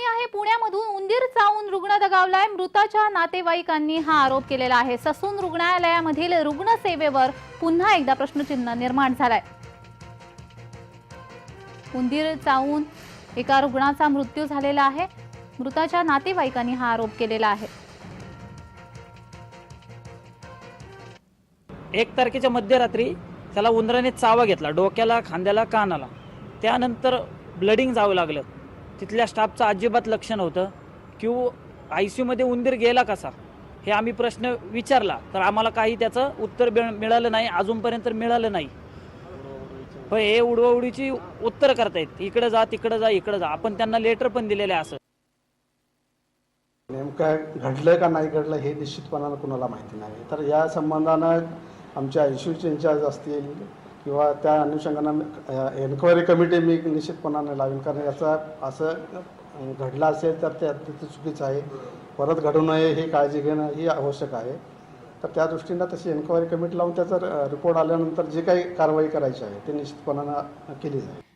बातमी आहे पुण्यामधून उंदीर चावून रुग्ण दगावलाय. मृताच्या नातेवाईकांनी हा आरोप केलेला आहे. ससून रुग्णालयामधील रुग्णसेवेवर पुन्हा एकदा प्रश्नचिन्ह निर्माण झालाय. उंदीर चावून एका रुग्णाचा मृत्यू झालेला आहे. मृताच्या नातेवाईकांनी हा आरोप केलेला आहे. एक तारखेच्या मध्यरात्री त्याला उंदराने चावा घेतला. डोक्याला खांद्याला कानाला. त्यानंतर ब्लडिंग जावं लागलं. तिथल्या स्टाफचं अजिबात लक्ष नव्हतं. की आय सी यूमध्ये उंदीर गेला कसा? हे आम्ही प्रश्न विचारला. तर आम्हाला काही त्याचं उत्तर मिळालं नाही. अजूनपर्यंत मिळालं नाही. पण हे उडवाउडीची उत्तर करतायत. इकडं जा तिकडं जा इकडं जा. आपण त्यांना लेटर पण दिलेलं आहे असं. नेमकं घडलं का नाही घडलं हे निश्चितपणानं कुणाला माहिती नाही. तर या संबंधानं आमच्या इन्स्टिट्यूटचे इन्चार्ज असतील किंवा त्या अनुषंगानं एन्क्वायरी कमिटी मी निश्चितपणाने लावेन. कारण याचा असं घडलं असेल तर ते अत्यंत चुकीचं आहे. परत घडू नये ही काळजी घेणं ही आवश्यक आहे. तर त्या दृष्टीनं तशी एन्क्वायरी कमिटी लावून त्याचा रिपोर्ट आल्यानंतर जी काही कारवाई करायची आहे ते निश्चितपणानं केली जाईल.